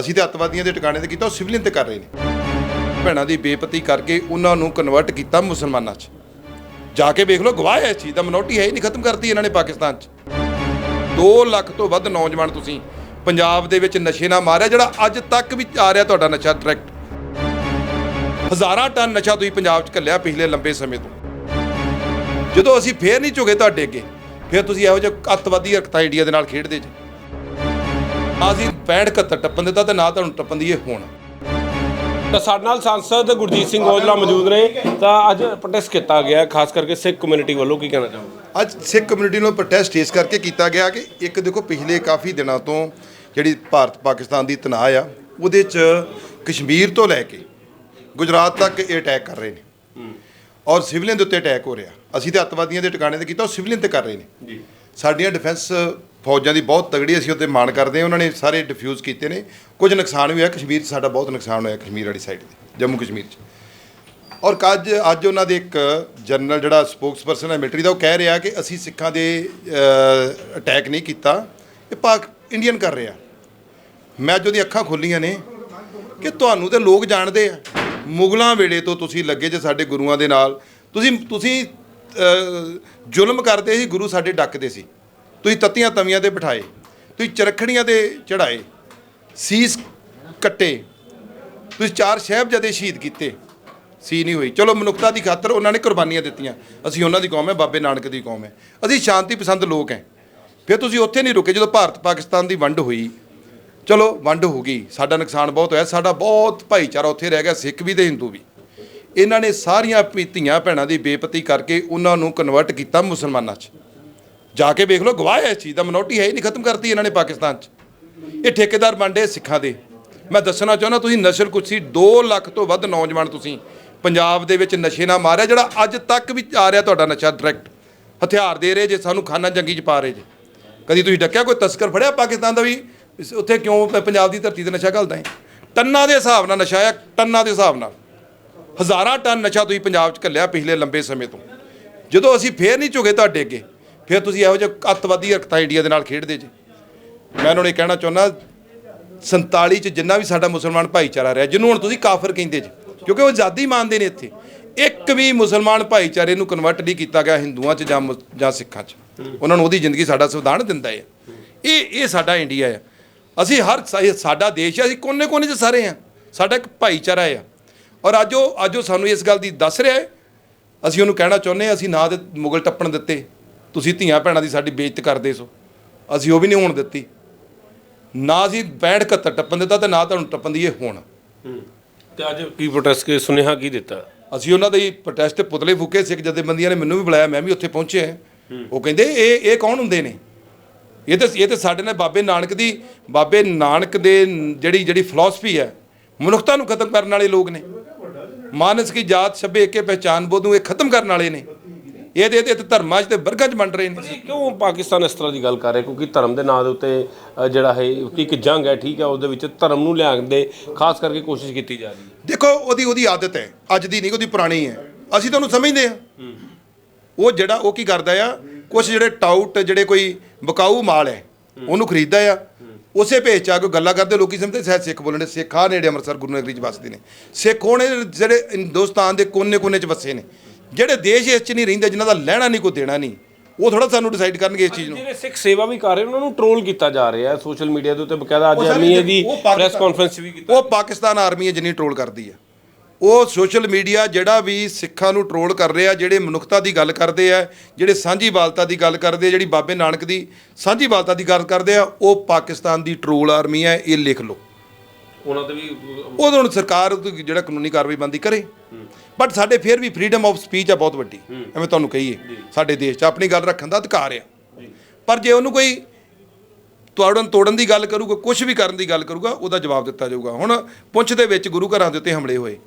ਅਸੀਂ ਤੇ ਅੱਤਵਾਦੀਆਂ ਦੇ ਟਿਕਾਣੇ ਤੇ ਕੀਤਾ, ਉਹ ਸਿਵਲਿਅਨ ਤੇ ਕਰ ਰਹੇ ਨੇ। ਭੈਣਾਂ ਦੀ ਬੇਪਤੀ ਕਰਕੇ ਉਹਨਾਂ ਨੂੰ ਕਨਵਰਟ ਕੀਤਾ ਮੁਸਲਮਾਨਾਂ 'ਚ। ਜਾ ਕੇ ਵੇਖ ਲਓ, ਗਵਾਹ ਹੈ ਇਸ ਚੀਜ਼ ਦਾ, ਮਿਨੋਰਟੀ ਹੈ ਹੀ ਨਹੀਂ, ਖਤਮ ਕਰਤੀ ਇਹਨਾਂ ਨੇ ਪਾਕਿਸਤਾਨ 'ਚ। 2 ਲੱਖ ਤੋਂ ਵੱਧ ਨੌਜਵਾਨ ਤੁਸੀਂ ਪੰਜਾਬ ਦੇ ਵਿੱਚ ਨਸ਼ੇ ਨਾਲ ਮਾਰਿਆ, ਜਿਹੜਾ ਅੱਜ ਤੱਕ ਵੀ ਆ ਰਿਹਾ ਤੁਹਾਡਾ ਨਸ਼ਾ ਡਾਇਰੈਕਟ। ਹਜ਼ਾਰਾਂ ਟਨ ਨਸ਼ਾ ਤੁਸੀਂ ਪੰਜਾਬ 'ਚ ਘੱਲਿਆ ਪਿਛਲੇ ਲੰਬੇ ਸਮੇਂ ਤੋਂ। ਜਦੋਂ ਅਸੀਂ ਫੇਰ ਨਹੀਂ ਝੁਕੇ ਤੁਹਾਡੇ ਅੱਗੇ, ਫਿਰ ਤੁਸੀਂ ਇਹੋ ਜਿਹੇ ਅੱਤਵਾਦੀ ਹਰਕਤਾਂ ਇੰਡੀਆ ਦੇ ਨਾਲ ਖੇਡਦੇ ਜੀ। ਅਸੀਂ 65 71 ਟੱਪਣ ਦਿੱਤਾ ਤੇ ਨਾ ਤੁਹਾਨੂੰ ਟੱਪਣ ਦੀ ਇਹ ਹੁਣ। ਤਾਂ ਸਾਡੇ ਨਾਲ ਸੰਸਦ ਗੁਰਜੀਤ ਸਿੰਘ ਔਜਲਾ ਮੌਜੂਦ ਨੇ। ਤਾਂ ਅੱਜ ਪ੍ਰੋਟੈਸਟ ਕੀਤਾ ਗਿਆ ਖਾਸ ਕਰਕੇ ਸਿੱਖ ਕਮਿਊਨਿਟੀ ਵੱਲੋਂ ਕੀ ਕਹਿਣਾ ਚਾਹੋਗੇ? ਅੱਜ ਸਿੱਖ ਕਮਿਊਨਿਟੀ ਨੂੰ ਪ੍ਰੋਟੈਸਟ ਇਸ ਕਰਕੇ ਕੀਤਾ ਗਿਆ ਕਿ ਇੱਕ ਦੇਖੋ ਪਿਛਲੇ ਕਾਫੀ ਦਿਨਾਂ ਤੋਂ ਜਿਹੜੀ ਭਾਰਤ ਪਾਕਿਸਤਾਨ ਦੀ ਤਣਾਅ ਆ ਉਹਦੇ 'ਚ ਕਸ਼ਮੀਰ ਤੋਂ ਲੈ ਕੇ ਗੁਜਰਾਤ ਤੱਕ ਇਹ ਅਟੈਕ ਕਰ ਰਹੇ ਨੇ। ਔਰ ਸਿਵਲੀਅਨ ਦੇ ਉੱਤੇ ਅਟੈਕ ਹੋ ਰਿਹਾ। ਅਸੀਂ ਤੇ ਅੱਤਵਾਦੀਆਂ ਦੇ ਟਿਕਾਣੇ ਤੇ ਕੀਤਾ ਉਹ ਸਿਵਲੀਅਨ ਤੇ ਕਰ ਰਹੇ ਨੇ। ਜੀ। ਸਾਡੀਆਂ ਡਿਫੈਂਸ ਫੌਜਾਂ ਦੀ ਬਹੁਤ ਤਗੜੀ ਅਸੀਂ ਉੱਤੇ ਮਾਣ ਕਰਦੇ ਹਾਂ। ਉਹਨਾਂ ਨੇ ਸਾਰੇ ਡਿਫਿਊਜ਼ ਕੀਤੇ ਨੇ। ਕੁਝ ਨੁਕਸਾਨ ਵੀ ਹੋਇਆ। ਕਸ਼ਮੀਰ 'ਚ ਸਾਡਾ ਬਹੁਤ ਨੁਕਸਾਨ ਹੋਇਆ ਕਸ਼ਮੀਰ ਵਾਲੀ ਸਾਈਡ ਤੇ, ਜੰਮੂ ਕਸ਼ਮੀਰ 'ਚ। ਔਰ ਕੱਜ ਅੱਜ ਉਹਨਾਂ ਦੇ ਇੱਕ ਜਨਰਲ ਜਿਹੜਾ ਸਪੋਕਸਪਰਸਨ ਹੈ ਮਿਲਟਰੀ ਦਾ, ਉਹ ਕਹਿ ਰਿਹਾ ਕਿ ਅਸੀਂ ਸਿੱਖਾਂ ਦੇ ਅਟੈਕ ਨਹੀਂ ਕੀਤਾ। ਇਹ ਪਾਕ ਇੰਡੀਅਨ ਕਰ ਰਿਹਾ। ਮੈਂ ਜਦੋਂ ਦੀ ਅੱਖਾਂ ਖੋਲੀਆਂ ਨੇ ਕਿ ਤੁਹਾਨੂੰ ਤੇ ਲੋਕ ਜਾਣਦੇ ਆ। ਮੁਗਲਾਂ ਵੇਲੇ ਤੋਂ ਤੁਸੀਂ ਲੱਗੇ ਜੇ ਸਾਡੇ ਗੁਰੂਆਂ ਦੇ ਨਾਲ। ਤੁਸੀਂ ਤੁਸੀਂ ਜ਼ੁਲਮ ਕਰਦੇ ਸੀ, ਗੁਰੂ ਸਾਡੇ ਡੱਕਦੇ ਸੀ। ਤੁਸੀਂ ਤੱਤੀਆਂ ਤਵੀਆਂ ਤੇ ਬਿਠਾਏ, ਤੁਸੀਂ ਚਰਖੜੀਆਂ ਤੇ ਚੜਾਏ ਸੀਸ ਕੱਟੇ, ਤੁਸੀਂ ਚਾਰ ਸਾਹਿਬਜ਼ਾਦੇ ਸ਼ਹੀਦ ਕੀਤੇ, ਸੀ ਨਹੀਂ ਹੋਈ। ਚਲੋ ਮਨੁੱਖਤਾ ਦੀ ਖਾਤਰ ਉਹਨਾਂ ਨੇ ਕੁਰਬਾਨੀਆਂ ਦਿੱਤੀਆਂ। ਅਸੀਂ ਉਹਨਾਂ ਦੀ ਕੌਮ ਹੈ, ਬਾਬੇ ਨਾਨਕ ਦੀ ਕੌਮ ਹੈ। ਅਸੀਂ ਸ਼ਾਂਤੀ ਪਸੰਦ ਲੋਕ ਹੈ। ਫਿਰ ਤੁਸੀਂ ਉੱਥੇ ਨਹੀਂ ਰੁਕੇ ਜਦੋਂ ਭਾਰਤ ਪਾਕਿਸਤਾਨ ਦੀ ਵੰਡ ਹੋਈ। ਚਲੋ ਵੰਡ ਹੋ ਗਈ। ਸਾਡਾ ਨੁਕਸਾਨ ਬਹੁਤ ਹੋਇਆ। ਸਾਡਾ ਬਹੁਤ ਭਾਈਚਾਰਾ ਉੱਥੇ ਰਹਿ ਗਿਆ, ਸਿੱਖ ਵੀ ਤੇ ਹਿੰਦੂ ਵੀ। ਇਹਨਾਂ ਨੇ ਸਾਰੀਆਂ ਧੀਆਂ ਭੈਣਾਂ ਦੀ ਬੇਪਤੀ ਕਰਕੇ ਉਹਨਾਂ ਨੂੰ ਕਨਵਰਟ ਕੀਤਾ ਮੁਸਲਮਾਨਾਂ 'ਚ। ਜਾ ਕੇ ਵੇਖ ਲਓ, ਗਵਾਹ ਹੈ ਇਸ ਚੀਜ਼ ਦਾ ਮਨੋਟੀ ਹੈ ਹੀ ਨਹੀਂ, ਖਤਮ ਕਰਤੀ ਇਹਨਾਂ ਨੇ ਪਾਕਿਸਤਾਨ 'ਚ। ਇਹ ਠੇਕੇਦਾਰ ਬਣਦੇ ਸਿੱਖਾਂ ਦੇ। ਮੈਂ ਦੱਸਣਾ ਚਾਹੁੰਦਾ, ਤੁਸੀਂ ਨਸ਼ਲ ਕੁਰਸੀ 2 ਲੱਖ ਤੋਂ ਵੱਧ ਨੌਜਵਾਨ ਤੁਸੀਂ ਪੰਜਾਬ ਦੇ ਵਿੱਚ ਨਸ਼ੇ ਨਾਲ ਮਾਰਿਆ, ਜਿਹੜਾ ਅੱਜ ਤੱਕ ਵੀ ਆ ਰਿਹਾ ਤੁਹਾਡਾ ਨਸ਼ਾ ਡਾਇਰੈਕਟ। ਹਥਿਆਰ ਦੇ ਰਹੇ ਜੇ, ਸਾਨੂੰ ਖਾਨਾ ਜੰਗੀ 'ਚ ਪਾ ਰਹੇ ਜੇ। ਕਦੀ ਤੁਸੀਂ ਡੱਕਿਆ, ਕੋਈ ਤਸਕਰ ਫੜਿਆ ਪਾਕਿਸਤਾਨ ਦਾ ਵੀ? ਉੱਥੇ ਕਿਉਂ ਪੰਜਾਬ ਦੀ ਧਰਤੀ ਤੇ ਨਸ਼ਾ ਘਲਦਾ ਹੈ ਟੰਨਾਂ ਦੇ ਹਿਸਾਬ ਨਾਲ ਨਸ਼ਾ ਆ, ਟੰਨਾਂ ਦੇ ਹਿਸਾਬ ਨਾਲ। ਹਜ਼ਾਰਾਂ ਟਨ ਨਸ਼ਾ ਤੁਸੀਂ ਪੰਜਾਬ 'ਚ ਘੱਲਿਆ ਪਿਛਲੇ ਲੰਬੇ ਸਮੇਂ ਤੋਂ। ਜਦੋਂ ਅਸੀਂ ਫੇਰ ਨਹੀਂ ਝੁਕੇ ਤੁਹਾਡੇ ਅੱਗੇ ਫਿਰ ਤੁਸੀਂ ਇਹੋ ਜਿਹੇ ਅੱਤਵਾਦੀ ਹਰਕਤਾਂ ਇੰਡੀਆ ਦੇ ਨਾਲ ਖੇਡਦੇ ਜੇ। ਮੈਂ ਉਹਨਾਂ ਨੂੰ ਇਹ ਕਹਿਣਾ ਚਾਹੁੰਦਾ 47 ਚ ਜਿੰਨਾ ਵੀ ਸਾਡਾ ਮੁਸਲਮਾਨ ਭਾਈਚਾਰਾ ਰਿਹਾ, ਜਿਹਨੂੰ ਹੁਣ ਤੁਸੀਂ ਕਾਫਰ ਕਹਿੰਦੇ ਜੇ, ਕਿਉਂਕਿ ਉਹ ਆਜ਼ਾਦੀ ਮੰਨਦੇ ਨੇ ਇੱਥੇ। ਇੱਕ ਵੀ ਮੁਸਲਮਾਨ ਭਾਈਚਾਰੇ ਨੂੰ ਕਨਵਰਟ ਨਹੀਂ ਕੀਤਾ ਗਿਆ ਹਿੰਦੂਆਂ ਚ ਜਾਂ ਮੁਸ- ਜਾਂ ਸਿੱਖਾਂ ਚ। ਉਹਨਾਂ ਨੂੰ ਉਹਦੀ ਜ਼ਿੰਦਗੀ ਸਾਡਾ ਸੰਵਿਧਾਨ ਦਿੰਦਾ ਹੈ। ਇਹ ਇਹ ਸਾਡਾ ਇੰਡੀਆ ਹੈ ਅਸੀਂ ਹਰ ਸਾਡਾ ਦੇਸ਼ ਹੈ ਅਸੀਂ ਕੋਨੇ-ਕੋਨੇ 'ਚ ਸਾਰੇ ਆ। ਸਾਡਾ ਇੱਕ ਭਾਈਚਾਰਾ ਹੈ ਔਰ ਅੱਜ ਉਹ ਅੱਜ ਉਹ ਸਾਨੂੰ ਇਸ ਗੱਲ ਦੀ ਦੱਸ ਰਿਹਾ ਹੈ। ਅਸੀਂ ਉਹਨੂੰ ਕਹਿਣਾ ਚਾਹੁੰਦੇ ਅਸੀਂ ਨਾ ਦੇ ਮੁਗਲ ਟੱਪਣ ਦਿੱਤੇ। ਤੁਸੀਂ ਧੀਆਂ ਭੈਣਾਂ ਦੀ ਸਾਡੀ ਬੇਇੱਜ਼ਤ ਕਰਦੇ ਸੋ। ਅਸੀਂ ਉਹ ਵੀ ਨਹੀਂ ਹੋਣ ਦਿੱਤੀ। ਨਾ ਅਸੀਂ 65 71 ਟੱਪਣ ਦਿੱਤਾ ਤੇ ਨਾ ਤੁਹਾਨੂੰ ਟੱਪਣ ਦੀ ਇਹ ਹੁਣ। ਤੇ ਅੱਜ ਕੀ ਪ੍ਰੋਟੈਸਟ ਕੇ ਸੁਨੇਹਾ ਕੀ ਦਿੱਤਾ? ਅਸੀਂ ਉਹਨਾਂ ਦੇ ਪ੍ਰੋਟੈਸਟ ਪੁਤਲੇ ਫੂਕੇ ਸਿੱਖ ਜਥੇਬੰਦੀਆਂ ਨੇ ਮੈਨੂੰ ਵੀ ਬੁਲਾਇਆ ਮੈਂ ਵੀ ਉੱਥੇ ਪਹੁੰਚਿਆ। ਉਹ ਕਹਿੰਦੇ ਇਹ ਇਹ ਕੌਣ ਹੁੰਦੇ ਨੇ? ਇਹ ਤਾਂ ਇਹ ਤਾਂ ਸਾਡੇ ਨਾਲ ਬਾਬੇ ਨਾਨਕ ਦੀ ਬਾਬੇ ਨਾਨਕ ਦੇ ਜਿਹੜੀ ਜਿਹੜੀ ਫਿਲਾਸਫੀ ਹੈ ਮਨੁੱਖਤਾ ਨੂੰ ਖਤਮ ਕਰਨ ਵਾਲੇ ਲੋਕ ਨੇ। ਮਾਨਸ ਕੀ ਜਾਤ ਸਭੇ ਕੇ ਪਹਿਚਾਨ ਬੋਧ ਇਹ ਖਤਮ ਕਰਨ ਵਾਲੇ ਨੇ। ਇਹ ਤੇ ਧਰਮਾਂ 'ਚ ਤੇ ਵਰਗਾਂ 'ਚ ਵੰਡ ਰਹੇ ਨੇ। ਕਿਉਂ ਪਾਕਿਸਤਾਨ ਇਸ ਤਰ੍ਹਾਂ ਦੀ ਗੱਲ ਕਰ ਰਿਹਾ? ਕਿਉਂਕਿ ਧਰਮ ਦੇ ਨਾਂ ਦੇ ਉੱਤੇ ਅ, ਜਿਹੜਾ ਹੈ ਇੱਕ ਜੰਗ ਹੈ ਠੀਕ ਹੈ ਉਹਦੇ ਵਿੱਚ ਧਰਮ ਨੂੰ ਲਿਆਉਣ ਦੇ ਖਾਸ ਕਰਕੇ ਕੋਸ਼ਿਸ਼ ਕੀਤੀ ਜਾ ਰਹੀ ਹੈ। ਦੇਖੋ ਉਹਦੀ ਉਹਦੀ ਆਦਤ ਹੈ। ਅੱਜ ਦੀ ਨਹੀਂ ਉਹਦੀ ਪੁਰਾਣੀ ਹੈ। ਅਸੀਂ ਤਾਂ ਉਹਨੂੰ ਸਮਝਦੇ ਹਾਂ। ਉਹ ਜਿਹੜਾ ਉਹ ਕੀ ਕਰਦਾ ਆ? ਕੁਝ ਜਿਹੜੇ ਟਾਊਟ ਜਿਹੜੇ ਕੋਈ ਬਕਾਊ ਮਾਲ ਹੈ ਉਹਨੂੰ ਖਰੀਦਦਾ ਆ। ਉਸੇ ਭੇਜ ਚ ਆ ਕੇ ਗੱਲਾਂ ਕਰਦੇ ਲੋਕੀ ਸਮਝਦੇ ਸ਼ਾਇਦ ਸਿੱਖ ਬੋਲਣੇ ਸਿੱਖਾਂ ਨੇੜੇ ਅੰਮ੍ਰਿਤਸਰ ਗੁਰੂ ਨਗਰੀ ਚ ਵਸਦੇ ਨੇ। ਸਿੱਖ ਹੋਣੇ ਜਿਹੜੇ ਹਿੰਦੁਸਤਾਨ ਦੇ ਕੋਨੇ-ਕੋਨੇ ਚ ਵਸੇ ਨੇ। ਜਿਹੜੇ ਦੇਸ਼ ਇਸ ਚ ਨਹੀਂ ਰਹਿੰਦੇ ਜਿਨ੍ਹਾਂ ਦਾ ਲੈਣਾ ਨਹੀਂ ਕੋਈ ਦੇਣਾ ਨਹੀਂ ਉਹ ਥੋੜਾ ਸਾਨੂੰ ਡਿਸਾਈਡ ਕਰਨਗੇ ਇਸ ਚੀਜ਼ ਨੂੰ। ਜਿਹੜੇ ਸਿੱਖ ਸੇਵਾ ਵੀ ਕਰ ਰਹੇ ਉਹਨਾਂ ਨੂੰ ਟ੍ਰੋਲ ਕੀਤਾ ਜਾ ਰਿਹਾ ਹੈ ਸੋਸ਼ਲ ਮੀਡੀਆ ਦੇ ਉੱਤੇ ਬਕਾਇਦਾ। ਅੱਜ ਐਮਈਏ ਦੀ ਪ੍ਰੈਸ ਕਾਨਫਰੰਸ ਵੀ ਕੀਤੀ। ਉਹ ਪਾਕਿਸਤਾਨ ਆਰਮੀ ਹੈ ਜਿੰਨੀ ਟ੍ਰੋਲ ਕਰਦੀ ਹੈ। ਉਹ ਸੋਸ਼ਲ ਮੀਡੀਆ ਜਿਹੜਾ ਵੀ ਸਿੱਖਾਂ ਨੂੰ ਟ੍ਰੋਲ ਕਰ ਰਿਹਾ ਜਿਹੜੇ ਮਨੁੱਖਤਾ ਦੀ ਗੱਲ ਕਰਦੇ ਆ ਜਿਹੜੇ ਸਾਂਝੀਵਾਲਤਾ ਦੀ ਗੱਲ ਕਰਦੇ ਆ ਜਿਹੜੀ ਬਾਬੇ ਨਾਨਕ ਦੀ ਸਾਂਝੀਵਾਲਤਾ ਦੀ ਗੱਲ ਕਰਦੇ ਆ ਉਹ ਪਾਕਿਸਤਾਨ ਦੀ ਟ੍ਰੋਲ ਆਰਮੀ ਹੈ ਇਹ ਲਿਖ ਲਓ। ਉਹਨਾਂ ਤੇ ਵੀ ਉਦੋਂ ਹੁਣ ਸਰਕਾਰ ਜਿਹੜਾ ਕਾਨੂੰਨੀ ਕਾਰਵਾਈ ਬੰਦੀ ਕਰੇ। ਬਟ ਸਾਡੇ ਫਿਰ ਵੀ ਫਰੀडम ਆਫ ਸਪੀਚ ਆ ਬਹੁਤ ਵੱਡੀ। ਐਵੇਂ ਤੁਹਾਨੂੰ ਕਹੀਏ। ਸਾਡੇ ਦੇਸ਼ 'ਚ ਆਪਣੀ ਗੱਲ ਰੱਖਣ ਦਾ ਅਧਿਕਾਰ ਆ। ਪਰ ਜੇ ਉਹਨੂੰ ਕੋਈ ਤੋੜਨ ਤੋੜਨ ਦੀ ਗੱਲ ਕਰੂਗਾ ਕੁਝ ਵੀ ਕਰਨ ਦੀ ਗੱਲ ਕਰੂਗਾ ਉਹਦਾ ਜਵਾਬ ਦਿੱਤਾ ਜਾਊਗਾ। ਹੁਣ ਪੁੰਛ ਦੇ ਵਿੱਚ ਗੁਰੂ ਘਰਾਂ ਦੇ ਉੱਤੇ ਹਮਲੇ ਹੋਏ।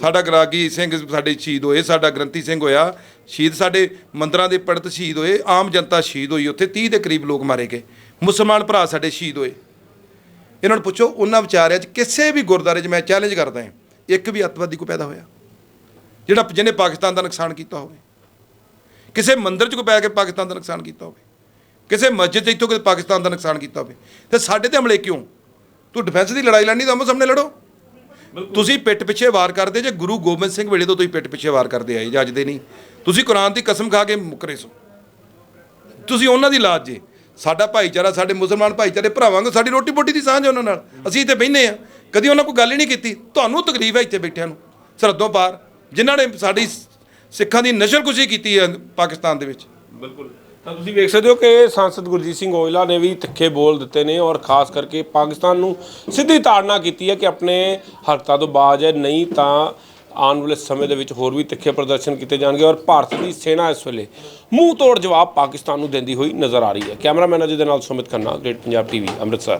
ਸਾਡਾ ਗਰਾਗੀ ਸਿੰਘ ਸਾਡੇ ਸ਼ਹੀਦ ਹੋਏ ਸਾਡਾ ਗ੍ਰੰਥੀ ਸਿੰਘ ਹੋਇਆ। ਸ਼ਹੀਦ ਸਾਡੇ ਮੰਦਰਾਂ ਦੇ ਪੰਡਤ ਸ਼ਹੀਦ ਹੋਏ ਆਮ ਜਨਤਾ ਸ਼ਹੀਦ ਹੋਈ। ਉੱਥੇ 30 ਦੇ ਕਰੀਬ ਲੋਕ ਮਾਰੇ ਗਏ। ਮੁਸਲਮਾਨ ਭਰਾ ਸਾਡੇ ਸ਼ਹੀਦ ਹੋਏ। ਇਹਨਾਂ ਨੂੰ ਪੁੱਛੋ ਉਹਨਾਂ ਵਿਚਾਰਿਆਂ 'ਚ ਕਿਸੇ ਵੀ ਗੁਰਦਾਰੇ 'ਚ ਮੈਂ ਚੈਲੰਜ ਕਰਦਾ ਹਾਂ ਇੱਕ ਵੀ ਅੱਤਵਾਦੀ ਕੋ ਪੈਦਾ ਹੋਇਆ। ਜਿਹੜਾ ਜਿਹਨੇ ਪਾਕਿਸਤਾਨ ਦਾ ਨੁਕਸਾਨ ਕੀਤਾ ਹੋਵੇ। ਕਿਸੇ ਮੰਦਿਰ 'ਚ ਕੋ ਪੈ ਕੇ ਪਾਕਿਸਤਾਨ ਦਾ ਨੁਕਸਾਨ ਕੀਤਾ ਹੋਵੇ। ਕਿਸੇ ਮਸਜਿਦ 'ਚ ਇੱਥੋਂ ਕਿਸੇ ਪਾਕਿਸਤਾਨ ਦਾ ਨੁਕਸਾਨ ਕੀਤਾ ਹੋਵੇ। ਤੇ ਸਾਡੇ ਤੇ ਹਮਲੇ ਕਿਉਂ? ਤੂੰ ਡਿਫੈਂਸ ਦੀ ਲੜਾਈ ਲੜਨੀ ਤਾਂ ਆਮੋ ਸਾਹਮਣੇ ਲੜੋ। ਤੁਸੀਂ ਪਿੱਠ ਪਿੱਛੇ ਵਾਰ ਕਰਦੇ ਜੇ ਗੁਰੂ ਗੋਬਿੰਦ ਸਿੰਘ ਵੇਲੇ ਤੋਂ ਤੁਸੀਂ ਪਿੱਠ ਪਿੱਛੇ ਵਾਰ ਕਰਦੇ ਆਏ ਜੇ ਅੱਜ ਦੇ ਨਹੀਂ। ਤੁਸੀਂ ਕੁਰਾਨ ਦੀ ਕਸਮ ਖਾ ਕੇ ਮੁਕਰੇ ਸੋ। ਤੁਸੀਂ ਉਹਨਾਂ ਦੀ ਲਾਜ ਜੇ। ਸਾਡਾ ਭਾਈਚਾਰਾ, ਸਾਡੇ ਮੁਸਲਮਾਨ ਭਾਈਚਾਰੇ ਭਰਾਵਾਂ ਨੂੰ ਸਾਡੀ ਰੋਟੀ ਬੋਟੀ ਦੀ ਸਾਂਝ ਉਹਨਾਂ ਨਾਲ। ਅਸੀਂ ਇੱਥੇ ਬਹਿੰਦੇ ਆ ਕਦੀ ਉਹਨਾਂ ਕੋਈ ਗੱਲ ਹੀ ਨਹੀਂ ਕੀਤੀ। ਤੁਹਾਨੂੰ ਤਕਲੀਫ ਹੈ ਇੱਥੇ ਬੈਠਿਆਂ ਨੂੰ, ਸਰਹੱਦੋਂ ਪਾਰ, ਜਿਨ੍ਹਾਂ ਨੇ ਸਾਡੀ ਸਿੱਖਾਂ ਦੀ ਨਸ਼ਲਕੁਸ਼ੀ ਕੀਤੀ ਹੈ ਪਾਕਿਸਤਾਨ ਦੇ ਵਿੱਚ। ਬਿਲਕੁਲ। ਤਾਂ ਤੁਸੀਂ ਵੇਖ ਸਕਦੇ ਹੋ ਕਿ ਸੰਸਦ ਗੁਰਜੀਤ ਸਿੰਘ ਔਜਲਾ ਨੇ ਵੀ ਤਿੱਖੇ ਬੋਲ ਦਿੱਤੇ ਨੇ ਔਰ ਖਾਸ ਕਰਕੇ ਪਾਕਿਸਤਾਨ ਨੂੰ ਸਿੱਧੀ ਤਾੜਨਾ ਕੀਤੀ ਹੈ ਕਿ ਆਪਣੇ ਹਰਕਤਾਂ ਤੋਂ ਬਾਜ ਹੈ, ਨਹੀਂ ਤਾਂ ਆਉਣ ਵਾਲੇ ਸਮੇਂ ਦੇ ਵਿੱਚ ਹੋਰ ਵੀ ਤਿੱਖੇ ਪ੍ਰਦਰਸ਼ਨ ਕੀਤੇ ਜਾਣਗੇ ਔਰ ਭਾਰਤ ਦੀ ਸੈਨਾ ਇਸ ਵੇਲੇ ਮੂੰਹ ਤੋੜ ਜਵਾਬ ਪਾਕਿਸਤਾਨ ਨੂੰ ਦਿੰਦੀ ਹੋਈ ਨਜ਼ਰ ਆ ਰਹੀ ਹੈ। ਕੈਮਰਾਮੈਨ ਅਜੇ ਦੇ ਨਾਲ ਸੁਮਿਤ ਖੰਨਾ ਗ੍ਰੇਟ ਪੰਜਾਬ ਟੀਵੀ ਅੰਮ੍ਰਿਤਸਰ।